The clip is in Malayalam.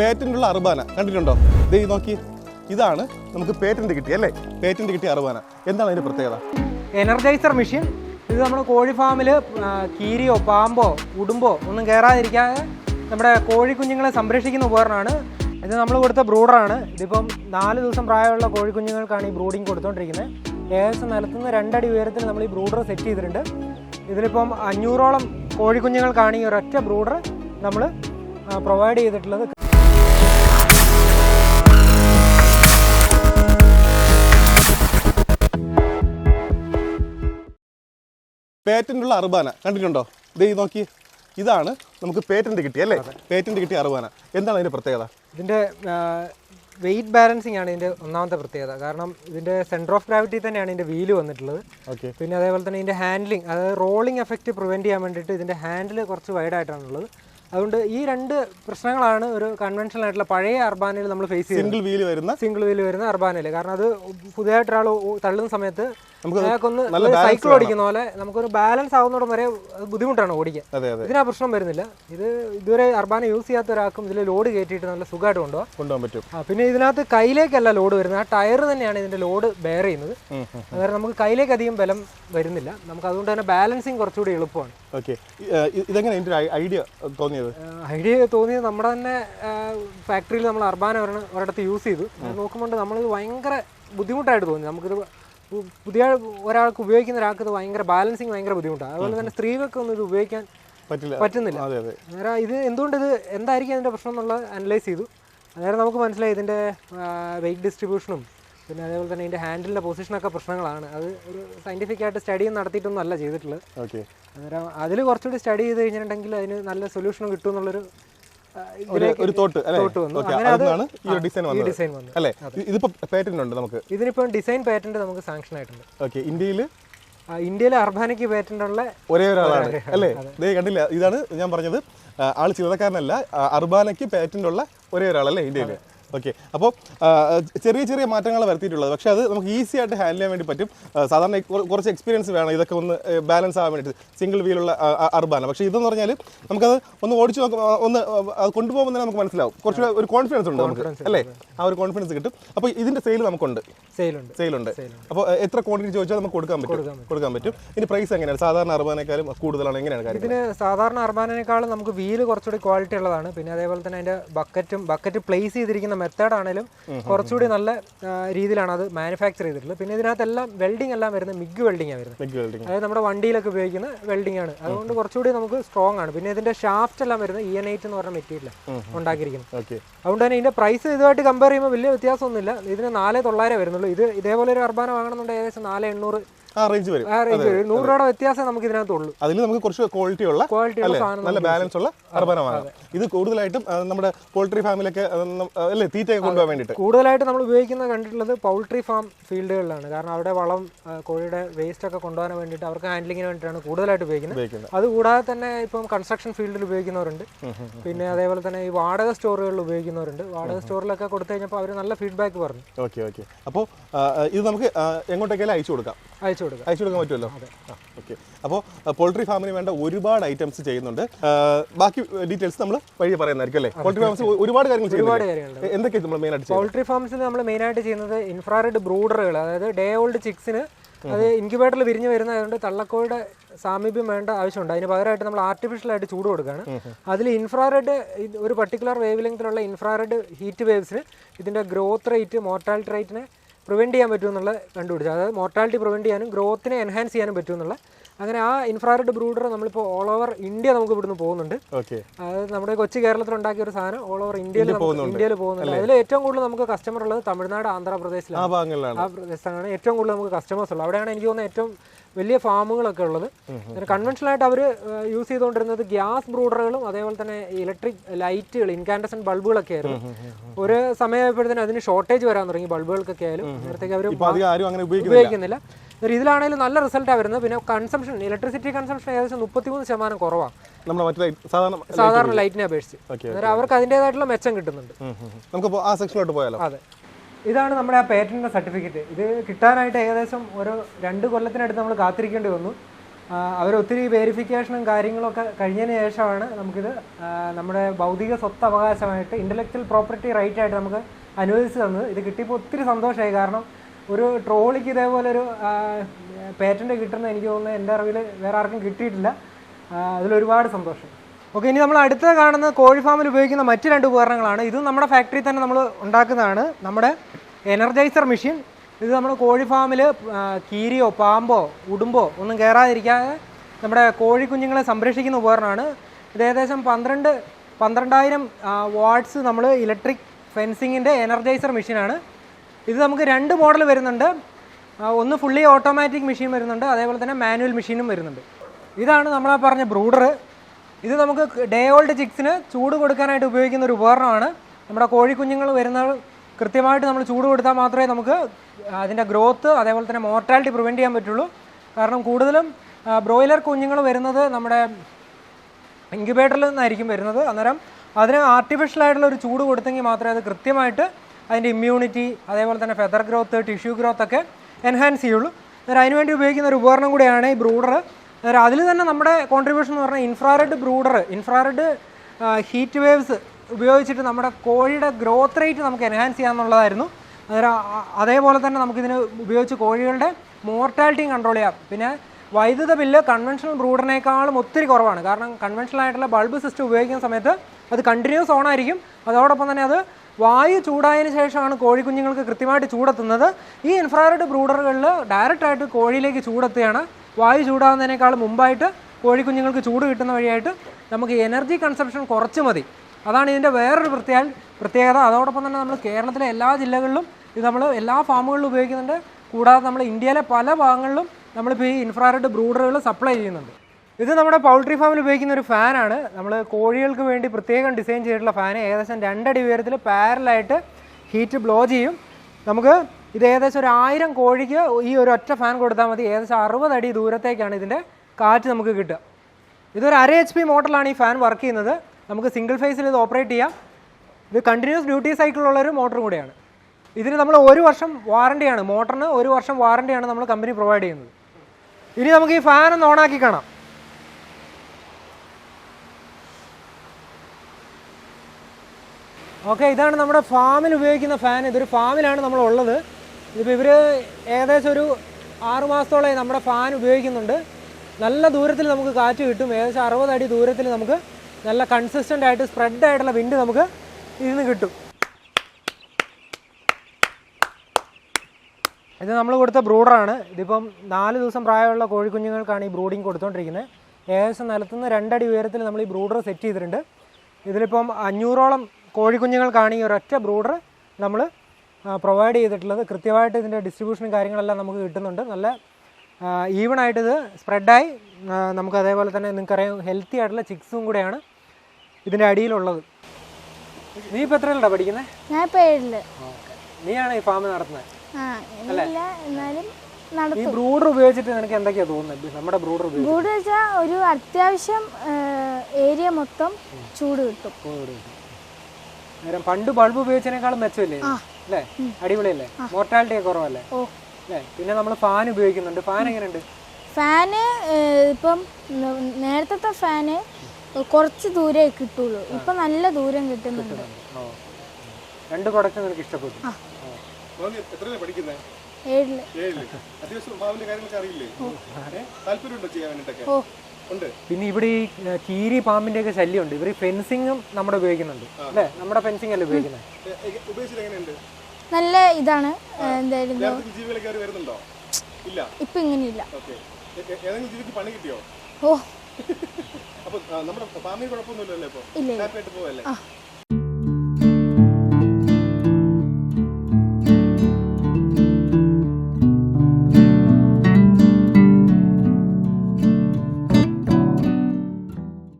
പേറ്റന്റുള്ള അർബാന കണ്ടിട്ടുണ്ടോ? ദേ നോക്കി. ഇതാണ് നമുക്ക് പേറ്റന്റ് കിട്ടിയ അല്ലേ? പേറ്റന്റ് കിട്ടിയ അർബാന എന്താണ് അതിന്റെ പ്രത്യേകത? എനർജൈസർ മെഷീൻ ഇത് നമ്മുടെ കോഴി ഫാമിൽ കീരിയോ പാമ്പോ ഉടുമ്പോ ഒന്നും കയറാതിരിക്കാതെ നമ്മുടെ കോഴിക്കുഞ്ഞുങ്ങളെ സംരക്ഷിക്കുന്ന ഉപകരണമാണ്. ഇത് നമ്മൾ കൊടുത്ത ബ്രൂഡറാണ്. ഇതിപ്പം നാല് ദിവസം പ്രായമുള്ള കോഴിക്കുഞ്ഞുങ്ങൾക്കാണ് ഈ ബ്രൂഡിങ് കൊടുത്തുകൊണ്ടിരിക്കുന്നത് ഏകദേശം നിലത്തുനിന്ന് രണ്ടടി ഉയരത്തിൽ നമ്മൾ ഈ ബ്രൂഡർ സെറ്റ് ചെയ്തിട്ടുണ്ട്. ഇതിലിപ്പം അഞ്ഞൂറോളം കോഴിക്കുഞ്ഞുങ്ങൾക്കാണ് ഈ ഒരൊറ്റ ബ്രൂഡർ നമ്മൾ പ്രൊവൈഡ് ചെയ്തിട്ടുള്ളത്. പേറ്റന്റുള്ള അർബാന കണ്ടിട്ടുണ്ടോ? ദേ നോക്കി. ഇതാണ് നമുക്ക് പേറ്റന്റ് കിട്ടിയ അല്ലേ? പേറ്റന്റ് കിട്ടിയ അർബാന എന്താണ് അതിന്റെ പ്രത്യേകത? ഇതിന്റെ വെയിറ്റ് ബാലൻസിങ് ആണ് ഇതിന്റെ ഒന്നാമത്തെ പ്രത്യേകത. കാരണം ഇതിന്റെ സെന്റർ ഓഫ് ഗ്രാവിറ്റി തന്നെയാണ് ഇതിന്റെ വീൽ വന്നിട്ടുള്ളത്. ഓക്കെ. പിന്നെ അതേപോലെ തന്നെ ഇതിന്റെ ഹാൻഡ്ലിങ് അതായത് റോളിംഗ് എഫക്റ്റ് പ്രിവെന്റ് ചെയ്യാൻ വേണ്ടിയിട്ട് ഇതിന്റെ ഹാൻഡിൽ കുറച്ച് വൈഡായിട്ടാണുള്ളത് അതുകൊണ്ട് ഈ രണ്ട് പ്രശ്നങ്ങളാണ് ഒരു കൺവെൻഷനൽ ആയിട്ടുള്ള പഴയ അർബാനയിൽ നമ്മൾ ഫേസ് ചെയ്യുന്നത്. സിംഗിൾ വീൽ വരുന്ന സിംഗിൾ വീൽ വരുന്ന അർബാനയിൽ. കാരണം അത് പുതിയതായിട്ട് ഒരാൾ തള്ളുന്ന സമയത്ത് സൈക്കിൾ ഓടിക്കുന്ന പോലെ നമുക്കൊരു ബാലൻസ് ആവുന്നിടം വരെ ബുദ്ധിമുട്ടാണ് ഓടിക്കാൻ. ഇതിനാ പ്രശ്നം വരുന്നില്ല. ഇത് ഇതുവരെ അർബാന യൂസ് ചെയ്യാത്ത ഒരാൾക്കും ഇതിൽ ലോഡ് കയറ്റിയിട്ട് നല്ല സുഖമായിട്ട് കൊണ്ടുപോകാം കൊണ്ടുപോകാൻ പറ്റും. ആ പിന്നെ ഇതിനകത്ത് കയ്യിലേക്കല്ല ലോഡ് വരുന്നത്. ആ ടയർ തന്നെയാണ് ഇതിന്റെ ലോഡ് ബെയർ ചെയ്യുന്നത്. അതായത് നമുക്ക് കയ്യിലേക്ക് അധികം ബലം വരുന്നില്ല. നമുക്ക് അതുകൊണ്ട് തന്നെ ബാലൻസിങ് കുറച്ചുകൂടി എളുപ്പമാണ്. ഓക്കെ ഇതെങ്ങനെ ഐഡിയ തോന്നിയത്? ഐഡിയ തോന്നിയത് നമ്മുടെ തന്നെ ഫാക്ടറിയിൽ നമ്മൾ അർബാന ഒരിടത്ത് യൂസ് ചെയ്തു. നോക്കുമ്പോൾ നമ്മളിത് ഭയങ്കര ബുദ്ധിമുട്ടായിട്ട് തോന്നി. നമുക്കിത് പുതിയ ഒരാൾക്ക് ഉപയോഗിക്കുന്ന ഒരാൾക്ക് ഇത് ഭയങ്കര ബാലൻസിങ് ഭയങ്കര ബുദ്ധിമുട്ടാണ് അതുപോലെ തന്നെ സ്ത്രീകൾക്കൊന്നും ഇത് ഉപയോഗിക്കാൻ പറ്റില്ല. പറ്റുന്നില്ല. അന്നേരം ഇത് എന്തുകൊണ്ട് ഇത് എന്തായിരിക്കും അതിന്റെ പ്രശ്നം എന്നുള്ളത് അനലൈസ് ചെയ്തു. അന്നേരം നമുക്ക് മനസ്സിലായി ഇതിന്റെ വെയിറ്റ് ഡിസ്ട്രിബ്യൂഷനും പിന്നെ അതേപോലെ തന്നെ ഇതിന്റെ ഹാൻഡിലിന്റെ പൊസിഷനൊക്കെ പ്രശ്നങ്ങളാണ്. അത് ഒരു സയന്റിഫിക് ആയിട്ട് സ്റ്റഡിയും നടത്തിയിട്ടൊന്നും അല്ല ചെയ്തിട്ടുള്ളത്. ഓക്കെ അന്നേരം അതിൽ കുറച്ചുകൂടി സ്റ്റഡി ചെയ്ത് കഴിഞ്ഞിട്ടുണ്ടെങ്കിൽ അതിന് നല്ല സൊല്യൂഷനും കിട്ടും എന്നുള്ളൊരു ഒരു തോട്ട് ഡിസൈൻ വന്നു. അല്ലേ? ഇ- ഇതിപ്പോ പേറ്റന്റ് ഉണ്ട് നമുക്ക്. ഇതിനിപ്പം ഡിസൈൻ പാറ്റന്റ് നമുക്ക് സാങ്ഷൻ ആയിട്ടുണ്ട്. ഓക്കെ ഇന്ത്യയിൽ ഇന്ത്യയിലെ അർബാനയ്ക്ക് പാറ്റന്റ് ഉള്ള ഒരേ ഒരാളാണ്. അല്ലേ? ദേ കണ്ടില്ല. ഇതാണ് ഞാൻ പറഞ്ഞത്. ആ, ആൾ ചില്ലറക്കാരനല്ല ആ, അർബാനയ്ക്ക് പേറ്റന്റ് ഉള്ള ഒരേ ഒരാളല്ലേ ഇന്ത്യയിൽ ഓക്കെ അപ്പോൾ ചെറിയ ചെറിയ മാറ്റങ്ങൾ വരുത്തിയിട്ടുള്ളത്. പക്ഷേ അത് നമുക്ക് ഈസി ആയിട്ട് ഹാൻഡിൽ ചെയ്യാൻ വേണ്ടി പറ്റും. സാധാരണ കുറച്ച് എക്സ്പീരിയൻസ് വേണം. ഇതൊക്കെ ഒന്ന് ബാലൻസ് ആവാൻ വേണ്ടിയിട്ട്. സിംഗിൾ വീലുള്ള അർബാന പക്ഷേ ഇതെന്ന് പറഞ്ഞാൽ നമുക്കത് ഒന്ന് ഓടിച്ചു നോക്കാം ഒന്ന് അത് കൊണ്ടുപോകുമ്പോൾ തന്നെ നമുക്ക് മനസ്സിലാവും. കുറച്ച് ഒരു കോൺഫിഡൻസ് ഉണ്ട് നമുക്ക് അല്ലേ? ആ ഒരു കോൺഫിഡൻസ് കിട്ടും. അപ്പോൾ ഇതിന്റെ സെയിൽ നമുക്കുണ്ട്. സെയിലുണ്ട് സെയിലുണ്ട് അപ്പോൾ എത്ര ക്വാണ്ടിറ്റി ചോദിച്ചാൽ നമുക്ക് കൊടുക്കാൻ പറ്റും. കൊടുക്കാൻ പറ്റും. ഇനി പ്രൈസ് എങ്ങനെയാണ്? സാധാരണ അർബാനേക്കാളും കൂടുതലാണ്? എങ്ങനെയാണ് കാര്യം ഇതിന് സാധാരണ അർബാനേക്കാളും നമുക്ക് വീൽ കുറച്ചുകൂടി ക്വാളിറ്റി ഉള്ളതാണ്. പിന്നെ അതേപോലെ തന്നെ അതിന്റെ ബക്കറ്റും ബക്കറ്റ് പ്ലേസ് ചെയ്തിരിക്കുന്ന മെത്തേഡ് ആണെങ്കിലും കുറച്ചുകൂടി നല്ല രീതിയിലാണ് അത് മാനുഫാക്ചർ ചെയ്തിട്ടുള്ളത്. പിന്നെ ഇതിനകത്തെല്ലാം വെൽഡിംഗ് എല്ലാം വരുന്നത് മിഗ് വെൽഡിംഗ് ആണ് വരുന്നത്. അതായത് നമ്മുടെ വണ്ടിയിലൊക്കെ ഉപയോഗിക്കുന്ന വെൽഡിംഗ് ആണ്. അതുകൊണ്ട് കുറച്ചുകൂടി നമുക്ക് സ്ട്രോങ് ആണ്. പിന്നെ ഇതിന്റെ ഷാഫ്റ്റ് എല്ലാം വരുന്നത് ഇ എൻ ഐറ്റ് എന്ന് പറഞ്ഞ മെറ്റീരിയൽ ഉണ്ടാക്കിയിരിക്കുന്നത്. അതുകൊണ്ട് തന്നെ ഇതിന്റെ പ്രൈസ് ഇതുമായിട്ട് കമ്പയർ ചെയ്യുമ്പോൾ വലിയ വ്യത്യാസമൊന്നുമില്ല. ഇതിന് നാല് തൊള്ളായിരം വരുന്നുള്ളൂ. ഇത് ഇതേപോലെ ഒരു അർബാന വാങ്ങണമെന്നുണ്ടെങ്കിൽ ഏകദേശം നാല് എണ്ണൂറ് ആ റേഞ്ച് വരും. ആ റേഞ്ച് വരും. നൂറ് രൂപയുടെ വ്യത്യാസം നമുക്ക് ഇതിനകത്തുള്ളൂ അതിൽ നമുക്ക് കുറച്ച് ക്വാളിറ്റി ഉള്ള ക്വാളിറ്റി നല്ല ബാലൻസ് ഉള്ള അർബനമാണ് വാങ്ങാം ഇത് കൂടുതലായിട്ടും നമ്മുടെ പോൾട്രി ഫാമിലൊക്കെ അല്ലേ തീറ്റയൊക്കെ കൊണ്ടുപോകാൻ വേണ്ടിയിട്ട്. കൂടുതലായിട്ട് നമ്മൾ ഉപയോഗിക്കുന്ന കണ്ടിട്ടുള്ളത് പൗൾട്രി ഫാം ഫീൽഡുകളിലാണ് കാരണം അവിടെ വളം കോഴിയുടെ വേസ്റ്റ് ഒക്കെ കൊണ്ടുപോകാൻ വേണ്ടിയിട്ട് അവർക്ക് ഹാൻഡ്ലിങ്ങിന് വേണ്ടിയിട്ടാണ് കൂടുതലായിട്ട് ഉപയോഗിക്കുന്നത്. അത് അതുകൂടാതെ തന്നെ ഇപ്പം കൺസ്ട്രക്ഷൻ ഫീൽഡിൽ ഉപയോഗിക്കുന്നവരുണ്ട്. പിന്നെ അതേപോലെ തന്നെ ഈ വാടക സ്റ്റോറുകളിൽ ഉപയോഗിക്കുന്നവരുണ്ട്. വാടക സ്റ്റോറിലൊക്കെ കൊടുത്തു കഴിഞ്ഞപ്പോൾ അവർ നല്ല ഫീഡ്ബാക്ക് പറഞ്ഞു. Okay okay. അപ്പോൾ ഇത് നമുക്ക് എങ്ങോട്ടേക്കെല്ലാം എങ്ങോട്ടേക്കാലും അയച്ചു കൊടുക്കാം. അയച്ചു കൊടുക്കുക അയച്ചു കൊടുക്കാൻ പറ്റുമല്ലോ? ഓക്കെ. അപ്പോൾ പോൾട്രി ഫാമിന് വേണ്ട ഒരുപാട് ഐറ്റംസ് ചെയ്യുന്നുണ്ട്. ബാക്കി ഡീറ്റെയിൽസ് നമ്മൾ വഴി പറയുന്നതായിരിക്കും അല്ലേ? പോൾട്രി ഫാംസ് ഒരുപാട് കാര്യങ്ങൾ ഒരുപാട് കാര്യങ്ങളുണ്ട്. എന്തൊക്കെയാണ് നമ്മൾ മെയിൻ ആയിട്ട് ചെയ്യുന്നത്? പൗൾട്രി ഫാംസിൽ നമ്മൾ മെയിൻ ആയിട്ട് ചെയ്യുന്നത് ഇൻഫ്രാറെഡ് ബ്രൂഡറുകൾ അതായത് ഡേ ഓൾഡ് ചിക്സിന് അത് ഇൻക്യുബേറ്ററിൽ വിരിഞ്ഞ് വരുന്നതുകൊണ്ട് തള്ളക്കോയുടെ സാമീപ്യം വേണ്ട ആവശ്യമുണ്ട്. അതിന് പകരമായിട്ട് നമ്മൾ ആർട്ടിഫിഷ്യൽ ആയിട്ട് ചൂട് കൊടുക്കുകയാണ്. അതിൽ ഇൻഫ്രാറെഡ് ഒരു പർട്ടിക്കുലർ വേവ് ലെങ്തിലുള്ള ഇൻഫ്രാറെഡ് ഹീറ്റ് വേവ്സിന് ഇതിന്റെ ഗ്രോത്ത് റേറ്റ് മോർട്ടാലിറ്റി റേറ്റിനെ പ്രിവെന്റ് ചെയ്യാൻ പറ്റുമെന്നുള്ള കണ്ടുപിടിച്ചു അതായത് മോർട്ടാലിറ്റി പ്രിവെന്റ് ചെയ്യാനും ഗ്രോത്തിനെ എൻഹാൻസ് ചെയ്യാനും പറ്റുമെന്നുള്ള അങ്ങനെ ആ ഇൻഫ്രാറെഡ് ബ്രൂഡർ നമ്മളിപ്പോൾ ഓൾ ഓവർ ഇന്ത്യ നമുക്ക് ഇവിടുന്ന് പോകുന്നുണ്ട്. ഓക്കെ അതായത് നമ്മുടെ കൊച്ചു കേരളത്തിൽ ഉണ്ടാക്കിയ ഒരു സാധനം ഓൾ ഓവർ ഇന്ത്യയിൽ ഇന്ത്യയിൽ പോകുന്നുണ്ട്. അതിൽ ഏറ്റവും കൂടുതൽ നമുക്ക് കസ്റ്റമർ ഉള്ളത് തമിഴ്നാട് ആ ആന്ധ്രാപ്രദേശിലാണ് ആ പ്രദേശത്താണ് ഏറ്റവും കൂടുതൽ നമുക്ക് കസ്റ്റമേഴ്സ് ഉള്ളത്. അവിടെയാണ് എനിക്ക് തോന്നുന്നത് ഏറ്റവും വലിയ ഫാമുകളൊക്കെ ഉള്ളത്. കൺവെൻഷനൽ ആയിട്ട് അവർ യൂസ് ചെയ്തുകൊണ്ടിരുന്നത് ഗ്യാസ് ബ്രൂഡറുകളും അതേപോലെ തന്നെ ഇലക്ട്രിക് ലൈറ്റുകൾ ഇൻകാൻഡസൻ ബൾബുകളൊക്കെ ആയിരുന്നു. ഒരു സമയമായപ്പോഴത്തേനും അതിന് ഷോർട്ടേജ് വരാൻ തുടങ്ങി ബൾബുകൾക്കൊക്കെ ആയാലും. നേരത്തേക്ക് അവർ ഉപയോഗിക്കുന്നില്ല. ഇതിലാണെങ്കിലും നല്ല റിസൾട്ടാണ് വരുന്നത്. പിന്നെ കൺസംഷൻ ഇലക്ട്രിസിറ്റി കൺസംഷൻ ഏകദേശം മുപ്പത്തിമൂന്ന് ശതമാനം കുറവാണ്. സാധാരണ ലൈറ്റിനെ അപേക്ഷിച്ച്. അവർക്ക് അതിന്റെതായിട്ടുള്ള മെച്ചം കിട്ടുന്നുണ്ട്. നമുക്ക് ആ സെക്ഷനിലോട്ട് പോയാലോ? അതെ. ഇതാണ് നമ്മുടെ ആ പേറ്റന്റിന്റെ സർട്ടിഫിക്കറ്റ് ഇത് കിട്ടാനായിട്ട് ഏകദേശം ഒരു രണ്ട് കൊല്ലത്തിനടുത്ത് നമ്മൾ കാത്തിരിക്കേണ്ടി വന്നു. അവർ ഒത്തിരി വെരിഫിക്കേഷനും കാര്യങ്ങളൊക്കെ കഴിഞ്ഞതിന് ശേഷമാണ് നമുക്കിത് നമ്മുടെ ഭൗതിക സ്വത്ത് അവകാശമായിട്ട് ഇന്റലക്ച്വൽ പ്രോപ്പർട്ടി റൈറ്റ് ആയിട്ട് നമുക്ക് അനുവദിച്ചു തന്നത്. ഇത് കിട്ടിയപ്പോൾ ഒത്തിരി സന്തോഷമായി. കാരണം ഒരു ട്രോളിക്ക് ഇതേപോലെ ഒരു പേറ്റന്റ് കിട്ടുന്ന എനിക്ക് തോന്നുന്നത് എന്റെ അറിവിൽ വേറെ ആർക്കും കിട്ടിയിട്ടില്ല. അതിലൊരുപാട് സന്തോഷം. ഓക്കെ ഇനി നമ്മൾ അടുത്ത കാണുന്ന കോഴി ഫാമിൽ ഉപയോഗിക്കുന്ന മറ്റ് രണ്ട് ഉപകരണങ്ങളാണ്. ഇത് നമ്മുടെ ഫാക്ടറിയിൽ തന്നെ നമ്മൾ ഉണ്ടാക്കുന്നതാണ്. നമ്മുടെ എനർജൈസർ മെഷീൻ. ഇത് നമ്മുടെ കോഴി ഫാമിൽ കീരിയോ പാമ്പോ ഉടുമ്പോ ഒന്നും കയറാതിരിക്കാതെ നമ്മുടെ കോഴി കുഞ്ഞുങ്ങളെ സംരക്ഷിക്കുന്ന ഉപകരണമാണ്. ഇത് ഏകദേശം പന്ത്രണ്ട് പന്ത്രണ്ടായിരം വാട്ട്സ് നമ്മൾ ഇലക്ട്രിക് ഫെൻസിങ്ങിന്റെ എനർജൈസർ മെഷീനാണ്. ഇത് നമുക്ക് രണ്ട് മോഡൽ വരുന്നുണ്ട്. ഒന്ന് ഫുള്ളി ഓട്ടോമാറ്റിക് മെഷീൻ വരുന്നുണ്ട് അതേപോലെ തന്നെ മാനുവൽ മെഷീനും വരുന്നുണ്ട്. ഇതാണ് നമ്മളാ പറഞ്ഞ ബ്രൂഡർ ഇത് നമുക്ക് ഡേ ഓൾഡ് ചിക്സിന് ചൂട് കൊടുക്കാനായിട്ട് ഉപയോഗിക്കുന്ന ഒരു ഉപകരണമാണ്. നമ്മുടെ കോഴിക്കുഞ്ഞുങ്ങൾ വരുന്ന കൃത്യമായിട്ട് നമ്മൾ ചൂട് കൊടുത്താൽ മാത്രമേ നമുക്ക് അതിന്റെ ഗ്രോത്ത് അതേപോലെ തന്നെ മോർട്ടാലിറ്റി പ്രിവെന്റ് ചെയ്യാൻ പറ്റുള്ളൂ. കാരണം കൂടുതലും ബ്രോയിലർ കുഞ്ഞുങ്ങൾ വരുന്നത് നമ്മുടെ ഇൻക്യുബേറ്ററിൽ നിന്നായിരിക്കും വരുന്നത്. അന്നേരം അതിന് ആർട്ടിഫിഷ്യൽ ആയിട്ടുള്ള ഒരു ചൂട് കൊടുത്തെങ്കിൽ മാത്രമേ അത് കൃത്യമായിട്ട് അതിന്റെ ഇമ്മ്യൂണിറ്റി അതേപോലെ തന്നെ ഫെദർ ഗ്രോത്ത് ടിഷ്യൂ ഗ്രോത്ത് ഒക്കെ എൻഹാൻസ് ചെയ്യുള്ളൂ. അന്നേരം അതിനുവേണ്ടി ഉപയോഗിക്കുന്ന ഒരു ഉപകരണം കൂടിയാണ് ഈ ബ്രൂഡർ. അന്നേരം അതിൽ തന്നെ നമ്മുടെ കോൺട്രിബ്യൂഷൻ എന്ന് പറഞ്ഞാൽ infrared brooder. Infrared heat waves ഉപയോഗിച്ചിട്ട് നമ്മുടെ കോഴിയുടെ ഗ്രോത്ത് റേറ്റ് നമുക്ക് എൻഹാൻസ് ചെയ്യാമെന്നുള്ളതായിരുന്നു അന്നേരം അതേപോലെ തന്നെ നമുക്കിതിന് ഉപയോഗിച്ച് കോഴികളുടെ മോർട്ടാലിറ്റിയും കൺട്രോൾ ചെയ്യാം. പിന്നെ വൈദ്യുത ബില്ല് കൺവെൻഷണൽ ബ്രൂഡറിനേക്കാളും ഒത്തിരി കുറവാണ്. കാരണം കൺവെൻഷണൽ ആയിട്ടുള്ള ബൾബ് സിസ്റ്റം ഉപയോഗിക്കുന്ന സമയത്ത് അത് കണ്ടിന്യൂസ് ഓൺ ആയിരിക്കും. അതോടൊപ്പം തന്നെ അത് വായു ചൂടായതിന് ശേഷമാണ് കോഴിക്കുഞ്ഞുങ്ങൾക്ക് കൃത്യമായിട്ട് ചൂടെത്തുന്നത്. ഈ ഇൻഫ്രാറെഡ് ബ്രൂഡറുകളിൽ ഡയറക്റ്റ് ആയിട്ട് കോഴിയിലേക്ക് ചൂടെത്തുകയാണ്. വായു ചൂടാകുന്നതിനേക്കാൾ മുമ്പായിട്ട് കോഴിക്കുഞ്ഞുങ്ങൾക്ക് ചൂട് കിട്ടുന്ന വഴിയായിട്ട് നമുക്ക് എനർജി കൺസപ്ഷൻ കുറച്ച് മതി. അതാണ് ഇതിന്റെ വേറൊരു പ്രത്യേക പ്രത്യേകത. അതോടൊപ്പം തന്നെ നമ്മൾ കേരളത്തിലെ എല്ലാ ജില്ലകളിലും ഇത് നമ്മൾ എല്ലാ ഫാമുകളിലും ഉപയോഗിക്കുന്നുണ്ട്. കൂടാതെ നമ്മൾ ഇന്ത്യയിലെ പല ഭാഗങ്ങളിലും നമ്മളിപ്പോൾ ഈ ഇൻഫ്രാറെഡ് ബ്രൂഡറുകൾ സപ്ലൈ ചെയ്യുന്നുണ്ട്. ഇത് നമ്മുടെ പൗൾട്രി ഫാമിൽ ഉപയോഗിക്കുന്ന ഒരു ഫാനാണ്. നമ്മൾ കോഴികൾക്ക് വേണ്ടി പ്രത്യേകം ഡിസൈൻ ചെയ്തിട്ടുള്ള ഫാൻ ഏകദേശം രണ്ടടി ഉയരത്തിൽ പാരലായിട്ട് ഹീറ്റ് ബ്ലോ ചെയ്യും. നമുക്ക് ഇത് ഏകദേശം ഒരു ആയിരം കോഴിക്ക് ഈ ഒരു ഒറ്റ ഫാൻ കൊടുത്താൽ മതി. ഏകദേശം അറുപത് അടി ദൂരത്തേക്കാണ് ഇതിന്റെ കാറ്റ് നമുക്ക് കിട്ടുക. ഇതൊരു അര എച്ച് പി മോട്ടറിലാണ് ഈ ഫാൻ വർക്ക് ചെയ്യുന്നത്. നമുക്ക് സിംഗിൾ ഫേസിൽ ഇത് ഓപ്പറേറ്റ് ചെയ്യാം. ഇത് കണ്ടിന്യൂസ് ഡ്യൂട്ടി സൈക്കിളുള്ള ഒരു മോട്ടറും കൂടിയാണ്. ഇതിന് നമ്മൾ ഒരു വർഷം വാറണ്ടിയാണ്. മോട്ടറിന് ഒരു വർഷം വാറണ്ടിയാണ് നമ്മൾ കമ്പനി പ്രൊവൈഡ് ചെയ്യുന്നത്. ഇനി നമുക്ക് ഈ ഫാൻ ഒന്ന് ഓണാക്കി കാണാം. ഓക്കെ ഇതാണ് നമ്മുടെ ഫാമിൽ ഉപയോഗിക്കുന്ന ഫാൻ. ഇതൊരു ഫാമിലാണ് നമ്മൾ ഉള്ളത് ഇതിപ്പോൾ ഇവർ ഏകദേശം ഒരു ആറുമാസത്തോളമായി മാസത്തോളം നമ്മുടെ ഫാൻ ഉപയോഗിക്കുന്നുണ്ട്. നല്ല ദൂരത്തിൽ നമുക്ക് കാറ്റ് കിട്ടും. ഏകദേശം അറുപത് അടി ദൂരത്തിൽ നമുക്ക് നല്ല കൺസിസ്റ്റന്റ് ആയിട്ട് സ്പ്രെഡ് ആയിട്ടുള്ള വിൻഡ് നമുക്ക് ഇതിന് കിട്ടും. ഇത് നമ്മൾ കൊടുത്ത ബ്രൂഡറാണ് ഇതിപ്പം നാല് ദിവസം പ്രായമുള്ള കോഴിക്കുഞ്ഞുങ്ങൾക്കാണ് ഈ ബ്രൂഡിങ് കൊടുത്തുകൊണ്ടിരിക്കുന്നത് ഏകദേശം നിലത്തുനിന്ന് രണ്ടടി ഉയരത്തിൽ നമ്മൾ ഈ ബ്രൂഡർ സെറ്റ് ചെയ്തിട്ടുണ്ട്. ഇതിലിപ്പം അഞ്ഞൂറോളം കോഴിക്കുഞ്ഞുങ്ങൾക്കാണ് ഈ ഒരൊറ്റ ബ്രൂഡർ നമ്മൾ പ്രൊവൈഡ് ചെയ്തിട്ടുള്ളത്. കൃത്യമായിട്ട് ഇതിന്റെ ഡിസ്ട്രിബ്യൂഷനും കാര്യങ്ങളെല്ലാം നമുക്ക് കിട്ടുന്നുണ്ട്. നല്ല ഈവൺ ആയിട്ട് ഇത് സ്പ്രെഡായി നമുക്ക് അതേപോലെ തന്നെ നിങ്ങൾക്കറിയാം ഹെൽത്തി ആയിട്ടുള്ള ചിക്സും കൂടെയാണ് ഇതിന്റെ അടിയിലുള്ളത്. നീ ഇപ്പോൾ എത്രയല്ലടാ പഠിക്കുന്നത് ഞാൻ ഏഴിൽ. നീയാണ് ഈ ഫാം നടത്തുന്നത് ഈ ബ്രൂഡർ ഉപയോഗിച്ചിട്ട് നിനക്ക് എന്തൊക്കെയാ തോന്നുന്നത് നമ്മുടെ ബ്രൂഡർ ബ്രൂഡർ വെച്ചാൽ ഒരു അത്യാവശ്യം ഏരിയ മൊത്തം ചൂട് കിട്ടും. നേരം പണ്ട് ബൾബ് ഉപയോഗിച്ചതിനേക്കാളും മെച്ചമില്ലേ? അല്ലേ? അടിപൊളിയല്ലേ? മോർട്ടാലിറ്റി ഒക്കെ കുറവല്ലേ? അല്ലേ? പിന്നെ നമ്മൾ ഫാൻ ഉപയോഗിക്കുന്നുണ്ട്. ഫാൻ എങ്ങനെയുണ്ട്? ഫാന് ഇപ്പം നേരത്തെ ഫാന് കുറച്ച് ദൂരേ കിട്ടുള്ളൂ. ഇപ്പൊ നല്ല ദൂരം കിട്ടുന്നുണ്ട്. ഓ. രണ്ട് പ്രൊഡക്റ്റ് നിനക്ക് ഇഷ്ടപ്പെട്ടു. ഏഴിൽ. അത്യാവശ്യം അറിയില്ലേ? താല്പര്യമുണ്ടോ ചെയ്യാൻ വേണ്ടിട്ടൊക്കെ പിന്നെ ഇവിടെ ഈ കീരി പാമ്പിന്റെ ഒക്കെ ശല്യമുണ്ട്. ഇവർ ഫെൻസിങ്ങും നമ്മുടെ ഉപയോഗിക്കുന്നുണ്ട്. അല്ലേ? നമ്മുടെ ഫെൻസിംഗ് അല്ലേ ഉപയോഗിക്കുന്നത്? നല്ല ഇതാണ്. ഇല്ല? ഇപ്പൊ ഇങ്ങനെയില്ല. ഓക്കെ. ഏതെങ്കിലും ജീവിക്ക് പണി കിട്ടിയോ? ഓ. നമ്മുടെ ഫാമിലി കുഴപ്പമൊന്നുമില്ലല്ലോ ഇപ്പൊ? പോവല്ലേ?